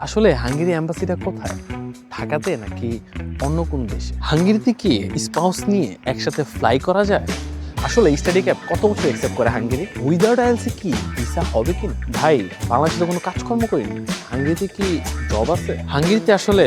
আসলে হাঙ্গেরি অ্যাম্বাসিটা কোথায়? ঢাকাতে নাকি অন্য কোন দেশে? হাঙ্গেরিতে কি স্পাউস নিয়ে একসাথে ফ্লাই করা যায়? আসলে স্টাডি ক্যাব কত বছর অ্যাকসেপ্ট করে হাঙ্গেরি উইদাউট আইএলসি কি ভিসা হবে কি ভাই বাংলাদেশে তো কোনো কাজকর্ম করিনি হাঙ্গেরিতে কি জব আছে? হাঙ্গেরিতে আসলে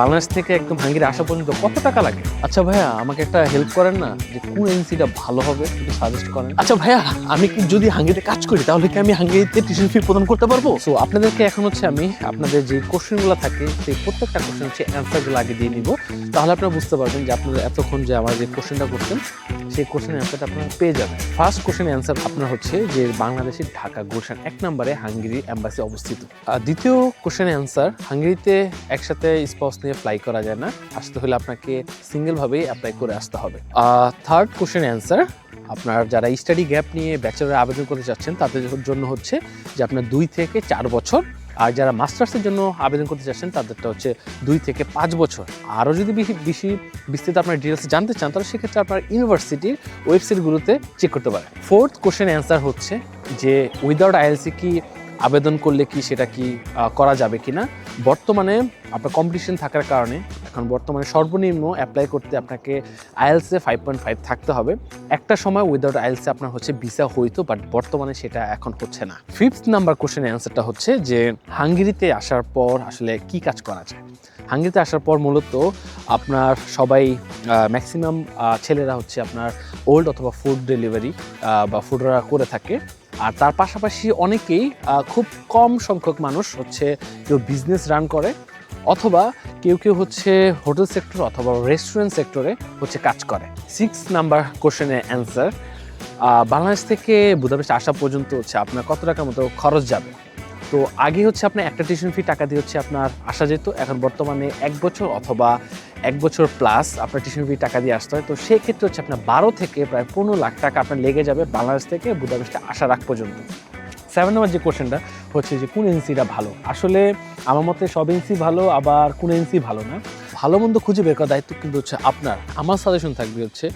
বাংলাদেশ থেকে একদম হাঙ্গেরি আসা পর্যন্ত কত টাকা লাগে? আচ্ছা ভাইয়া আমাকে একটা হেল্প করেন না যে কোন এজেন্সিটা ভালো হবে একটু সাজেস্ট করেন। আচ্ছা ভাইয়া আমি কি যদি হাঙ্গেরিতে কাজ করি তাহলে কি আমি হাঙ্গেরিতে টিউশন ফি প্রদান করতে পারব? সো আপনাদেরকে এখন হচ্ছে আমি আপনাদের যে কোশ্চেনগুলো থাকে সেই প্রত্যেকটা কোশ্চেন হচ্ছে অ্যান্সারগুলো আগে দিয়ে নিব। তাহলে আপনারা বুঝতে পারবেন যে আপনারা এতক্ষণ যে আমার যে কোশ্চেনটা করছেন সেই কোশ্চেন অ্যান্সারটা আপনারা পেয়ে যাবেন। ফার্স্ট কোশ্চেন অ্যান্সার আপনার হচ্ছে যে বাংলাদেশের ঢাকা, গুলশান, এক নম্বরে হাঙ্গেরি অ্যাম্বাসি অবস্থিত। দ্বিতীয় কোশ্চেন অ্যান্সার হাঙ্গেরিতে একসাথে স্পাউস নিয়ে ফ্লাই করা যায় না। আসতে হলে আপনাকে সিঙ্গেলভাবেই অ্যাপ্লাই করে আসতে হবে। থার্ড কোশ্চেন অ্যান্সার আপনার যারা স্টাডি গ্যাপ নিয়ে ব্যাচেলরে আবেদন করতে চাচ্ছেন, তাদের জন্য হচ্ছে যে আপনার দুই থেকে চার বছর আর যারা মাস্টার্সের জন্য আবেদন করতে চাচ্ছেন, তাদেরটা হচ্ছে দুই থেকে পাঁচ বছর। আরও যদি বেশি বিস্তৃত আপনার ডিটেলস জানতে চান, তাহলে সেক্ষেত্রে আপনার ইউনিভার্সিটির ওয়েবসাইটগুলোতে চেক করতে পারেন। ফোর্থ কোশ্চেন অ্যান্সার হচ্ছে যে উইদাউট আইএলসি কি আবেদন করলে কি সেটা কি করা যাবে কি না বর্তমানে আপনার কম্পিটিশন থাকার কারণে এখন বর্তমানে সর্বনিম্ন অ্যাপ্লাই করতে আপনাকে আইএলসে ফাইভ পয়েন্ট ফাইভ থাকতে হবে। একটা সময় উইদাউট আইএলসে আপনার হচ্ছে ভিসা হইতো বাট বর্তমানে সেটা এখন হচ্ছে না। ফিফথ নাম্বার কোশ্চেন অ্যান্সারটা হচ্ছে যে, হাঙ্গেরিতে আসার পর আসলে কি কাজ করা যায়? হাঙ্গেরিতে আসার পর মূলত আপনার সবাই ম্যাক্সিমাম ছেলেরা হচ্ছে আপনার ওল্ড অথবা ফুড ডেলিভারি বা ফুডরা করে থাকে। আর তার পাশাপাশি অনেকেই খুব কম সংখ্যক মানুষ হচ্ছে কেউ বিজনেস রান করে, অথবা কেউ কেউ হচ্ছে হোটেল সেক্টর অথবা রেস্টুরেন্ট সেক্টরে হচ্ছে কাজ করে। সিক্স নাম্বার কোশ্চেনের অ্যান্সার বাংলাদেশ থেকে বুদাপেস্ট আসা পর্যন্ত হচ্ছে আপনার কত টাকার মতো খরচ যাবে? তো আগে হচ্ছে আপনার একটা টিউশন ফি টাকা দিয়ে হচ্ছে আপনার আসা যেত, এখন বর্তমানে এক বছর অথবা এক বছর প্লাস আপনার টিউশন ফি টাকা দিয়ে আসতে হয়। তো সেক্ষেত্রে হচ্ছে আপনার বারো থেকে প্রায় পনেরো লাখ টাকা আপনার লেগে যাবে বাংলাদেশ থেকে বুদাপেস্টে আসার আগ পর্যন্ত। সেভেন নম্বর যে কোশ্চেনটা হচ্ছে যে কোন এনসিটা ভালো? আসলে আমার মতে সব এনসি ভালো, আবার কোন এনসি ভালো না। ভালো মন্দ খুঁজে বের করার দায়িত্ব কিন্তু হচ্ছে আপনার। আমার সাজেশন থাকবে হচ্ছে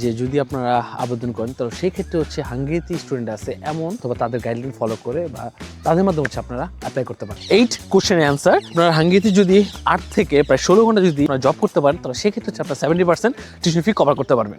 যে যদি আপনারা আবেদন করেন, তো সেই ক্ষেত্রে হচ্ছে হাঙ্গেরিতে স্টুডেন্ট আছে এমন, অথবা তাদের গাইডলাইন ফলো করে বা তাদের মাধ্যমে হচ্ছে আপনারা অ্যাপ্লাই করতে পারেন। এইট কোশ্চেন অ্যান্সার আপনার হাঙ্গেরিতে যদি আট থেকে প্রায় ষোলো ঘণ্টা যদি জব করতে পারেন, তাহলে সেক্ষেত্রে হচ্ছে আপনার seventy percent tuition fee cover করতে পারবেন।